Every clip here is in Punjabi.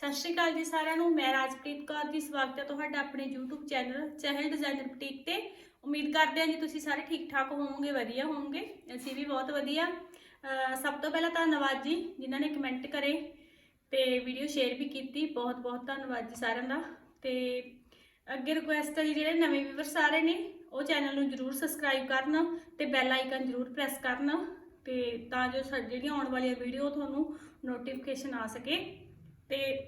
ਸਤਿ ਸ਼੍ਰੀ ਅਕਾਲ ਜੀ ਸਾਰਿਆਂ ਨੂੰ, ਮੈਂ ਰਾਜਪ੍ਰੀਤ ਕੌਰ ਜੀ, ਸਵਾਗਤ ਹੈ ਤੁਹਾਡਾ ਆਪਣੇ YouTube channel Chahal designer boutique ਤੇ। ਉਮੀਦ ਕਰਦੇ ਹਾਂ ਜੀ ਤੁਸੀਂ ਸਾਰੇ ਠੀਕ ਠਾਕ ਹੋਵੋਗੇ, ਵਧੀਆ ਹੋਵੋਗੇ, ਅਸੀਂ ਵੀ ਬਹੁਤ ਵਧੀਆ। ਸਭ ਤੋਂ ਪਹਿਲਾਂ ਧੰਨਵਾਦ ਜੀ ਜਿਨ੍ਹਾਂ ਨੇ ਕਮੈਂਟ ਕਰੇ ਤੇ ਵੀਡੀਓ ਸ਼ੇਅਰ ਵੀ ਕੀਤੀ, ਬਹੁਤ ਬਹੁਤ ਧੰਨਵਾਦ ਜੀ ਸਾਰਿਆਂ ਦਾ। ਤੇ ਅੱਗੇ ਰਿਕੁਐਸਟ ਹੈ ਜੀ, ਜਿਹੜੇ ਨਵੇਂ ਵੀਵਰ ਸਾਰੇ ਨੇ, ਉਹ ਚੈਨਲ ਨੂੰ ਜਰੂਰ ਸਬਸਕ੍ਰਾਈਬ ਕਰਨ ਤੇ ਬੈਲ ਆਈਕਨ ਜਰੂਰ ਪ੍ਰੈਸ ਕਰਨ ਤੇ ਤਾਂ ਜੋ ਸਾਡੀ ਜਿਹੜੀਆਂ ਆਉਣ ਵਾਲੀਆਂ ਵੀਡੀਓ ਤੁਹਾਨੂੰ ਨੋਟੀਫਿਕੇਸ਼ਨ ਆ ਸਕੇ। ਤੇ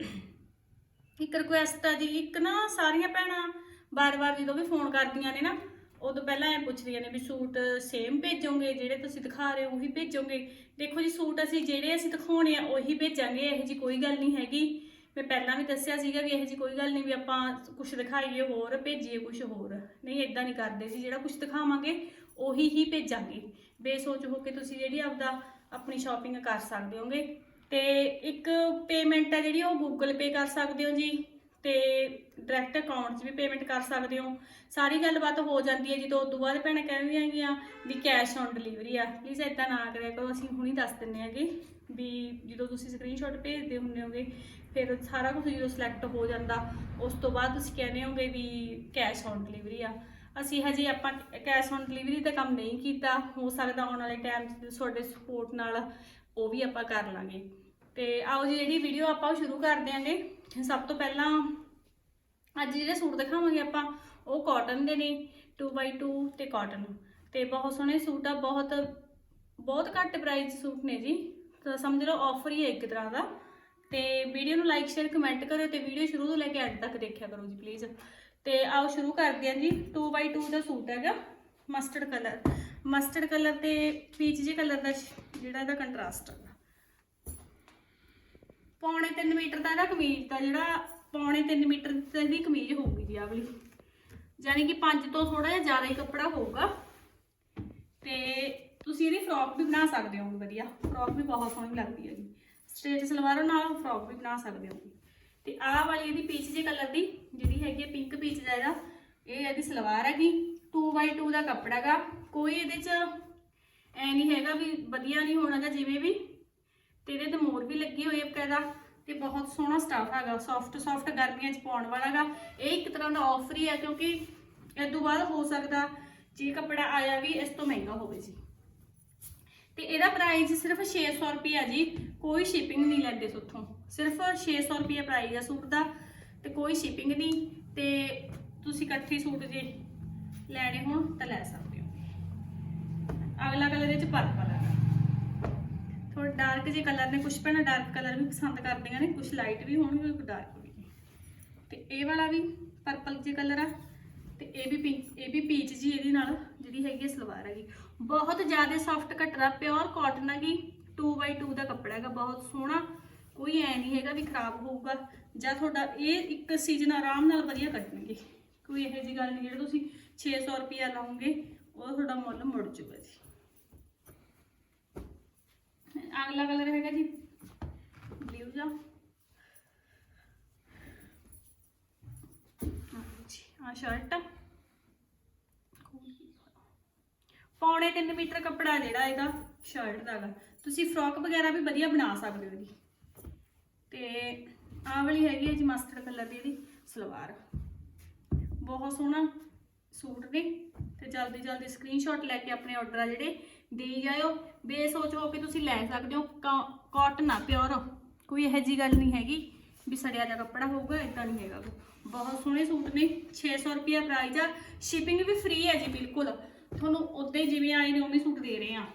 ਇੱਕ ਰਿਕੁਐਸਟ ਆ ਜੀ, ਇੱਕ ਨਾ ਸਾਰੀਆਂ ਭੈਣਾਂ ਬਾਰ-ਬਾਰ ਜਦੋਂ ਵੀ ਫੋਨ ਕਰਦੀਆਂ ਨੇ ਨਾ, ਉਦੋਂ ਪਹਿਲਾਂ ਇਹ ਪੁੱਛਦੀਆਂ ਨੇ ਵੀ ਸੂਟ ਸੇਮ ਭੇਜੋਗੇ, ਜਿਹੜੇ ਤੁਸੀਂ ਦਿਖਾ ਰਹੇ ਹੋ ਉਹੀ ਭੇਜੋਗੇ। ਦੇਖੋ ਜੀ, ਸੂਟ ਅਸੀਂ ਜਿਹੜੇ ਅਸੀਂ ਦਿਖਾਉਣੇ ਆ, ਉਹੀ ਭੇਜਾਂਗੇ, ਇਹੋ ਜੀ ਕੋਈ ਗੱਲ ਨਹੀਂ ਹੈਗੀ। ਮੈਂ ਪਹਿਲਾਂ ਵੀ ਦੱਸਿਆ ਸੀਗਾ ਵੀ ਇਹੋ ਜੀ ਕੋਈ ਗੱਲ ਨਹੀਂ ਵੀ ਆਪਾਂ ਕੁਝ ਦਿਖਾਈਏ ਹੋਰ, ਭੇਜੀਏ ਕੁਝ ਹੋਰ। ਨਹੀਂ ਇਦਾਂ ਨਹੀਂ ਕਰਦੇ ਜੀ, ਜਿਹੜਾ ਕੁਝ ਦਿਖਾਵਾਂਗੇ, ਉਹੀ ਹੀ ਭੇਜਾਂਗੇ। ਬੇਸੋਚ ਹੋ ਕੇ ਤੁਸੀਂ ਜਿਹੜੀ ਆਪਦਾ ਆਪਣੀ ਸ਼ਾਪਿੰਗ ਕਰ ਸਕਦੇ ਹੋਗੇ। ਤੇ ਇੱਕ ਪੇਮੈਂਟ ਹੈ ਜਿਹੜੀ ਉਹ ਗੂਗਲ ਪੇ ਕਰ ਸਕਦੇ ਹੋ ਜੀ ਤੇ ਡਾਇਰੈਕਟ ਅਕਾਊਂਟ 'ਚ ਵੀ ਪੇਮੈਂਟ ਕਰ ਸਕਦੇ ਹੋ। ਸਾਰੀ ਗੱਲਬਾਤ ਹੋ ਜਾਂਦੀ ਹੈ ਜਦੋਂ ਉਦੋਂ ਬਾਅਦ ਭੈਣਾਂ ਕਹਿੰਦੀਆਂ ਹੈਗੀਆਂ ਵੀ ਕੈਸ਼ ਔਨ ਡਿਲੀਵਰੀ ਆ। ਪਲੀਜ਼ ਇਦਾਂ ਨਾ ਕਰਿਆ ਕਰੋ, ਅਸੀਂ ਹੁਣੀ ਦੱਸ ਦਿੰਨੇ ਹੈਗੇ ਵੀ ਜਦੋਂ ਤੁਸੀਂ ਸਕਰੀਨਸ਼ਾਟ ਭੇਜਦੇ ਹੁੰਦੇ ਹੋਗੇ, ਫਿਰ ਸਾਰਾ ਕੁਝ ਜਦੋਂ ਸਿਲੈਕਟ ਹੋ ਜਾਂਦਾ, ਉਸ ਤੋਂ ਬਾਅਦ ਤੁਸੀਂ ਕਹਿੰਦੇ ਹੋਗੇ ਵੀ ਕੈਸ਼ ਔਨ ਡਿਲੀਵਰੀ ਆ। ਅਸੀਂ ਹਜੇ ਆਪਾਂ ਕੈਸ਼ ਔਨ ਡਿਲੀਵਰੀ ਦਾ ਕੰਮ ਨਹੀਂ ਕੀਤਾ, ਹੋ ਸਕਦਾ ਆਉਣ ਵਾਲੇ ਟਾਈਮ 'ਚ ਤੁਹਾਡੇ ਸਪੋਰਟ ਨਾਲ ਉਹ ਵੀ ਆਪਾਂ ਕਰ ਲਾਂਗੇ। ਤੇ ਆਓ ਜੀ, ਜਿਹੜੀ ਵੀਡੀਓ ਆਪਾਂ ਉਹ ਸ਼ੁਰੂ ਕਰ ਦਿਆਂਗੇ ਸਭ ਤੋਂ ਪਹਿਲਾਂ ਅੱਜ ਜਿਹੜੇ ਸੂਟ ਦਿਖਾਵਾਂਗੇ ਆਪਾਂ, ਉਹ ਕਾਟਨ ਦੇ ਨੇ 2x2 ਤੇ ਕਾਟਨ ਤੇ ਬਹੁਤ ਸੋਹਣੇ ਸੂਟ ਆ, ਬਹੁਤ ਬਹੁਤ ਘੱਟ ਪ੍ਰਾਈਸ ਸੂਟ ਨੇ ਜੀ। ਤਾਂ ਸਮਝ ਲਓ ਆਫਰ ਹੀ ਹੈ ਇੱਕ ਤਰ੍ਹਾਂ ਦਾ। ਤੇ ਵੀਡੀਓ ਨੂੰ ਲਾਈਕ ਸ਼ੇਅਰ ਕਮੈਂਟ ਕਰਿਓ ਤੇ ਵੀਡੀਓ ਸ਼ੁਰੂ ਤੋਂ ਲੈ ਕੇ ਐਂਡ ਤੱਕ ਦੇਖਿਆ ਕਰੋ ਜੀ ਪਲੀਜ਼ ਤੇ ਆਓ ਸ਼ੁਰੂ ਕਰਦੇ ਹਾਂ ਜੀ। 2x2 ਦਾ ਸੂਟ ਹੈਗਾ ਮਸਟਰਡ ਕਲਰ ਮਸਟਰਡ ਕਲਰ ਤੇ ਪੀਚ ਜੇ ਕਲਰ ਦਾ ਜਿਹੜਾ ਇਹਦਾ ਕੰਟਰਾਸਟ ਹੈਗਾ ਪੌਣੇ 3 ਮੀਟਰ ਦਾ ਇਹਦਾ ਕਮੀਜ਼ ਦਾ ਜਿਹੜਾ ਪੌਣੇ 3 ਮੀਟਰ ਦੀ ਕਮੀਜ਼ ਹੋਊਗੀ ਜੀ ਆਹ ਵਾਲੀ ਯਾਨੀ ਕਿ 5 ਤੋਂ ਥੋੜਾ ਜਿਹਾ ਜ਼ਿਆਦਾ ਹੀ ਕੱਪੜਾ ਹੋਊਗਾ। ਤੇ ਤੁਸੀਂ ਇਹਦੀ ਫਰੋਕ ਵੀ ਬਣਾ ਸਕਦੇ ਹੋ ਵਧੀਆ। ਫਰੋਕ ਵੀ ਬਹੁਤ ਸੋਹਣੀ ਲੱਗਦੀ ਹੈ ਜੀ। ਸਟ੍ਰੇਟ ਸਲਵਾਰ ਨਾਲ ਫਰੋਕ ਵੀ ਬਣਾ ਸਕਦੇ ਹੋ ਤੇ ਆਹ ਵਾਲੀ ਇਹਦੀ ਪੀਚ ਜੇ ਕਲਰ ਦੀ, ਜਿਹੜੀ ਹੈਗੀ ਪਿੰਕ ਪੀਚ ਦਾ ਇਹਦਾ, ਇਹ ਇਹਦੀ ਸਲਵਾਰ ਹੈਗੀ। 2x2 ਦਾ ਕੱਪੜਾ ਹੈਗਾ। ਕੋਈ ਇਹਦੇ ਚ ਐ ਨਹੀਂ ਹੈਗਾ ਵੀ ਵਧੀਆ ਨਹੀਂ ਹੋਣਾਗਾ ਜਿਵੇਂ ਵੀ। ਤੇ ਇਹਦੇ ਤੇ ਮੋਰ ਵੀ ਲੱਗੀ ਹੋਈ ਹੈ ਬਕਾਇਦਾ ਤੇ ਬਹੁਤ ਸੋਹਣਾ ਸਟਾਫ ਹੈਗਾ। ਸੌਫਟ ਸੌਫਟ ਗਰਮੀਆਂ 'ਚ ਪਾਉਣ ਵਾਲਾ ਹੈਗਾ ਇਹ ਇੱਕ ਤਰ੍ਹਾਂ ਦਾ ਆਫਰ ਹੀ ਹੈ ਕਿਉਂਕਿ ਇਸ ਤੋਂ ਬਾਅਦ ਹੋ ਸਕਦਾ ਜੇ ਕੱਪੜਾ ਆਇਆ ਵੀ ਇਸ ਤੋਂ ਮਹਿੰਗਾ ਹੋਵੇ ਜੀ। ਤੇ ਇਹਦਾ ਪ੍ਰਾਈਸ ਸਿਰਫ 600 ਰੁਪਿਆ ਜੀ। ਕੋਈ ਸ਼ਿਪਿੰਗ ਨਹੀਂ ਲੈਂਦੇ ਸੁੱਥੋਂ ਸਿਰਫ 600 ਰੁਪਿਆ ਪ੍ਰਾਈਸ ਆ ਸੂਟ ਦਾ ਤੇ ਕੋਈ ਸ਼ਿਪਿੰਗ ਨਹੀਂ। ਤੇ ਤੁਸੀਂ ਇਕੱਠੇ ਸੂਟ ਜੇ ਲੈਣੇ ਹੋਣ ਤਾਂ ਲੈ ਸਕਦੇ ਹੋ ਅਗਲਾ ਕਲਰ ਇਹ ਚ ਪਰਪਲ ਹੈ ਥੋੜਾ ਡਾਰਕ ਜੇ ਕਲਰ ਨੇ ਕੁਝ ਭੈਣਾਂ ਡਾਰਕ ਕਲਰ ਵੀ ਪਸੰਦ ਕਰਦੀਆਂ ਨੇ ਕੁਝ ਲਾਈਟ ਵੀ ਹੋਣਗੇ ਕੁਝ ਡਾਰਕ ਵੀ। ਤੇ ਇਹ ਵਾਲਾ ਵੀ ਪਰਪਲ ਜੇ ਕਲਰ ਆ, ਤੇ ਇਹ ਵੀ ਪਿੰਕ ਇਹ ਵੀ ਪੀਚ ਜੀ ਇਹਦੇ ਨਾਲ, ਜਿਹੜੀ ਹੈਗੀ ਹੈ ਸਲਵਾਰ ਹੈਗੀ। ਬਹੁਤ ਜ਼ਿਆਦਾ ਸੌਫਟ ਕਟਰਾ ਪਿਓਰ ਕਾਟਨ ਹੈਗੀ 2x2 ਦਾ ਕੱਪੜਾ ਹੈਗਾ, ਬਹੁਤ ਸੋਹਣਾ, ਕੋਈ ਐ ਨਹੀਂ ਹੈਗਾ ਵੀ ਖਰਾਬ ਹੋਊਗਾ, ਜਾਂ ਤੁਹਾਡਾ ਇਹ ਇੱਕ ਸੀਜ਼ਨ ਆਰਾਮ ਨਾਲ ਵਧੀਆ ਕੱਟਣਗੇ ਕੋਈ ਇਹੋ ਜਿਹੀ ਗੱਲ ਨਹੀਂ, ਜਿਹੜਾ ਤੁਸੀਂ 600 ਰੁਪਿਆ ਲਾਉਂਗੇ, ਉਹ ਤੁਹਾਡਾ ਮੁੱਲ ਮੁੜ ਜੂਗਾ ਜੀ। ਅਗਲਾ ਕਲਰ ਹੈਗਾ ਜੀ ਬਲੂ ਜਾ ਆ। ਸ਼ਰਟ ਪੌਣੇ 3 ਮੀਟਰ ਕੱਪੜਾ ਜਿਹੜਾ ਇਹਦਾ ਸ਼ਰਟ ਦਾ ਹੈਗਾ ਤੁਸੀਂ ਫਰੋਕ ਵਗੈਰਾ ਵੀ ਵਧੀਆ ਬਣਾ ਸਕਦੇ ਹੋ ਜੀ। ਤੇ ਆਹ ਵਾਲੀ ਹੈਗੀ ਹੈ ਜੀ ਮਸਟਰਡ ਕਲਰ ਦੀ ਇਹਦੀ, ਸਲਵਾਰ। ਬਹੁਤ ਸੋਹਣਾ ਸੂਟ ਨੇ। ਤੇ ਜਲਦੀ ਜਲਦੀ ਸਕਰੀਨਸ਼ਾਟ ਲੈ ਕੇ ਆਪਣੇ ਆਰਡਰ ਆ ਜਿਹੜੇ ਦੇਈ ਜਾਇਓ। ਬੇਸੋਚ ਹੋ ਕੇ ਤੁਸੀਂ ਲੈ ਸਕਦੇ ਹੋ। ਕਾਟਨ ਆ ਪਿਓਰ ਕੋਈ ਇਹੋ ਜੀ ਗੱਲ ਨਹੀਂ ਹੈਗੀ ਵੀ ਸੜਿਆ ਦਾ ਕੱਪੜਾ ਹੋਊਗਾ ਇਦਾਂ ਨਹੀਂ ਹੈਗਾ ਬਹੁਤ ਸੋਹਣੇ ਸੂਟ ਨੇ 600 ਰੁਪਿਆ ਪ੍ਰਾਈਸ ਆ। ਸ਼ਿਪਿੰਗ ਵੀ ਫ੍ਰੀ ਹੈ ਜੀ ਬਿਲਕੁਲ। ਤੁਹਾਨੂੰ ਉਦਾਂ ਹੀ ਜਿਵੇਂ ਆਏ ਨੇ, ਉਵੇਂ ਸੂਟ ਦੇ ਰਹੇ ਆ।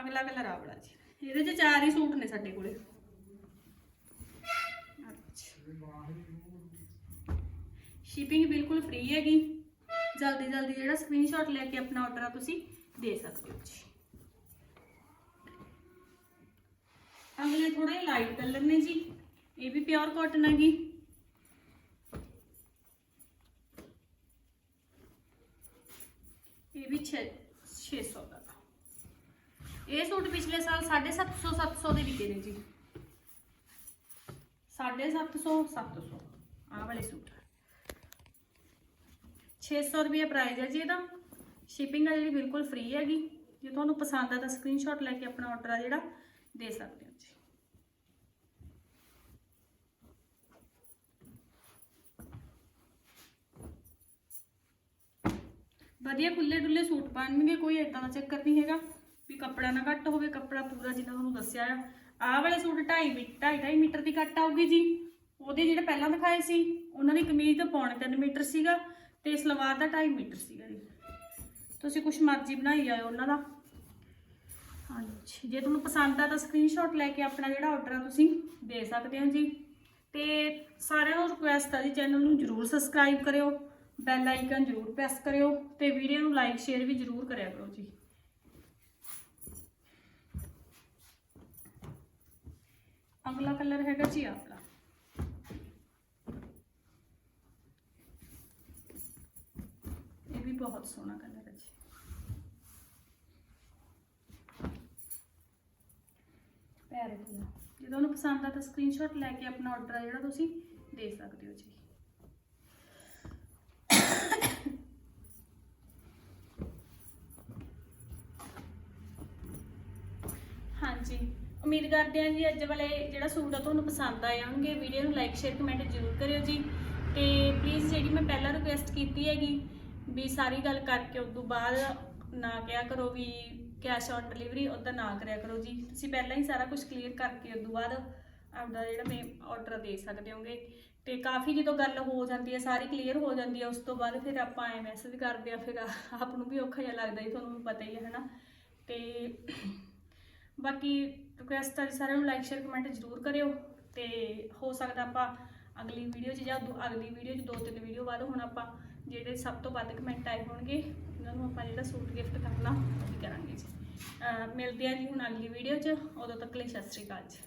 ਅਗਲਾ ਕਲਰ ਆ ਵਾਲਾ ਜੀ। ਇਹਦੇ 'ਚ ਚਾਰ ਹੀ ਸੂਟ ਨੇ ਸਾਡੇ ਕੋਲੇ। ਸ਼ਿਪਿੰਗ ਬਿਲਕੁਲ ਫ੍ਰੀ ਹੈਗੀ। ਜਲਦੀ ਜਲਦੀ ਜਿਹੜਾ ਸਕਰੀਨਸ਼ਾਟ ਲੈ ਕੇ ਆਪਣਾ ਆਰਡਰ ਆ, ਤੁਸੀਂ ਦੇ ਸਕਦੇ ਹੋ ਜੀ। ਅਗਲੇ ਥੋੜਾ ਜਿਹਾ ਲਾਈਟ ਕਲਰ ਨੇ ਜੀ, ਇਹ ਵੀ ਪਿਓਰ ਕਾਟਨ ਹੈਗੀ। ਇਹ ਵੀ 600 ਦਾ। ਇਹ ਸੂਟ ਪਿਛਲੇ ਸਾਲ 750 700 ਦੇ ਵਿਕੇ ਨੇ ਜੀ। 750 700 ਆਹ ਵਾਲੇ ਸੂਟ 600 ਰੁਪਏ ਪ੍ਰਾਈਸ ਹੈ ਜੀ ਇਹਦਾ। ਸ਼ਿਪਿੰਗ ਆ ਜਿਹੜੀ ਬਿਲਕੁਲ ਫ੍ਰੀ ਹੈਗੀ। ਜੇ ਤੁਹਾਨੂੰ ਪਸੰਦ ਆ ਤਾਂ ਸਕਰੀਨਸ਼ਾਟ ਲੈ ਕੇ ਆਪਣਾ ਆਰਡਰ ਆ ਜਿਹੜਾ, ਦੇ ਸਕਦੇ ਹੋ ਜੀ। ਵਧੀਆ ਖੁੱਲੇ ਡੁੱਲੇ ਸੂਟ ਪਾਣਗੇ ਕੋਈ ਇਦਾਂ ਦਾ ਚੱਕਰ ਨਹੀਂ ਹੈਗਾ। ਵੀ ਕੱਪੜਾ ਨਾ ਘੱਟ ਹੋਵੇ, ਕੱਪੜਾ ਪੂਰਾ ਜਿੰਨਾ ਤੁਹਾਨੂੰ ਦੱਸਿਆ ਆ। ਆਹ ਵਾਲੇ ਸੂਟ 2.5 ਮੀਟਰ 2.5 ਮੀਟਰ ਦੀ ਕੱਟ ਆਊਗੀ ਜੀ। ਉਹਦੇ ਜਿਹੜੇ ਪਹਿਲਾਂ ਦਿਖਾਏ ਸੀ, ਉਹਨਾਂ ਦੀ ਕਮੀਜ਼ ਤਾਂ 3 ਮੀਟਰ ਸੀਗਾ। ਤੇ ਸਲਵਾਰ ਦਾ 2.5 ਮੀਟਰ ਸੀਗਾ ਜੀ। ਤੁਸੀਂ ਕੁਛ ਮਰਜ਼ੀ ਬਣਾਈ ਜਾਓ ਉਹਨਾਂ ਦਾ। ਹਾਂਜੀ। ਜੇ ਤੁਹਾਨੂੰ ਪਸੰਦ ਆ ਤਾਂ ਸਕਰੀਨਸ਼ਾਟ ਲੈ ਕੇ ਆਪਣਾ ਜਿਹੜਾ ਆਰਡਰ ਆ ਤੁਸੀਂ ਦੇ ਸਕਦੇ ਹੋ ਜੀ। ਤੇ ਸਾਰਿਆਂ ਨੂੰ ਰਿਕੁਐਸਟ ਆ ਜੀ ਚੈਨਲ ਨੂੰ ਜਰੂਰ ਸਬਸਕ੍ਰਾਈਬ ਕਰਿਓ ਬੈਲ ਆਈਕਨ ਜਰੂਰ ਪ੍ਰੈਸ ਕਰਿਓ ਤੇ ਵੀਡੀਓ ਨੂੰ ਲਾਈਕ ਸ਼ੇਅਰ ਵੀ ਜਰੂਰ ਕਰਿਆ ਕਰੋ ਜੀ। ਅਗਲਾ ਕਲਰ ਹੈਗਾ ਜੀ ਆਪਣਾ ਇਹ ਵੀ ਬਹੁਤ ਸੋਹਣਾ ਪਿਆਰੇ ਕਲਰ ਜੇ ਤੁਹਾਨੂੰ ਪਸੰਦ ਆ ਤਾਂ ਸਕਰੀਨਸ਼ਾਟ ਲੈ ਕੇ ਆਪਣਾ ਆਰਡਰ ਜਿਹੜਾ ਤੁਸੀਂ ਦੇ ਸਕਦੇ ਹੋ ਜੀ। ਹਾਂਜੀ, ਉਮੀਦ ਕਰਦੇ ਹਾਂ ਜੀ ਅੱਜ ਵਾਲੇ ਜਿਹੜਾ ਸੂਟ ਆ ਤੁਹਾਨੂੰ ਪਸੰਦ ਆਏ ਹੋਣਗੇ। ਵੀਡੀਓ ਨੂੰ ਲਾਈਕ ਸ਼ੇਅਰ ਕਮੈਂਟ ਜ਼ਰੂਰ ਕਰਿਓ ਜੀ। ਤੇ ਪਲੀਜ਼ ਜਿਹੜੀ ਮੈਂ ਪਹਿਲਾਂ ਰਿਕੁਐਸਟ ਕੀਤੀ ਹੈਗੀ ਵੀ ਸਾਰੀ ਗੱਲ ਕਰਕੇ ਉਸ ਤੋਂ ਬਾਅਦ ਨਾ ਕਿਹਾ ਕਰੋ ਵੀ ਕੈਸ਼ ਔਨ ਡਿਲੀਵਰੀ ਉਹਦਾ ਨਾ ਕਰਿਆ ਕਰੋ ਜੀ। ਤੁਸੀਂ ਪਹਿਲਾਂ ਹੀ ਸਾਰਾ ਕੁਝ ਕਲੀਅਰ ਕਰਕੇ ਉਸ ਤੋਂ ਬਾਅਦ ਆਪਦਾ ਜਿਹੜਾ ਮੈਂ ਆਰਡਰ ਦੇ ਸਕਦੇ ਹੋਗੇ। ਤੇ ਕਾਫੀ ਜਦੋਂ ਗੱਲ ਹੋ ਜਾਂਦੀ ਹੈ, ਸਾਰੀ ਕਲੀਅਰ ਹੋ ਜਾਂਦੀ ਹੈ, ਉਸ ਤੋਂ ਬਾਅਦ ਫਿਰ ਆਪਾਂ ਐ ਮੈਸੇਜ ਕਰਦੇ ਆ ਫਿਰ ਆਪ ਨੂੰ ਵੀ ਔਖਾ ਜਿਹਾ ਲੱਗਦਾ ਜੀ, ਤੁਹਾਨੂੰ ਪਤਾ ਹੀ ਹੈ, ਹਨਾ। ਤੇ ਬਾਕੀ ਰਿਕੁਐਸਟ ਹੈ ਜੀ ਸਾਰਿਆਂ ਨੂੰ ਲਾਈਕ ਸ਼ੇਅਰ ਕਮੈਂਟ ਜ਼ਰੂਰ ਕਰਿਓ। ਤੇ ਹੋ ਸਕਦਾ ਆਪਾਂ ਅਗਲੀ ਵੀਡੀਓ 'ਚ ਜਾਂ ਦੋ- ਅਗਲੀ ਵੀਡੀਓ 'ਚ ਦੋ ਤਿੰਨ ਵੀਡੀਓ ਬਾਅਦ ਹੁਣ ਆਪਾਂ ਜਿਹੜੇ ਸਭ ਤੋਂ ਵੱਧ ਕਮੈਂਟ ਆਏ ਹੋਣਗੇ, ਉਹਨਾਂ ਨੂੰ ਆਪਾਂ ਜਿਹੜਾ ਸੂਟ ਗਿਫਟ ਕਰਨਾ ਉਹ ਵੀ ਕਰਾਂਗੇ ਜੀ। ਅਹ ਮਿਲਦੇ ਆ ਜੀ ਹੁਣ ਅਗਲੀ ਵੀਡੀਓ 'ਚ, ਉਦੋਂ ਤੱਕ ਲਈ ਸਤਿ ਸ਼੍ਰੀ ਅਕਾਲ ਜੀ।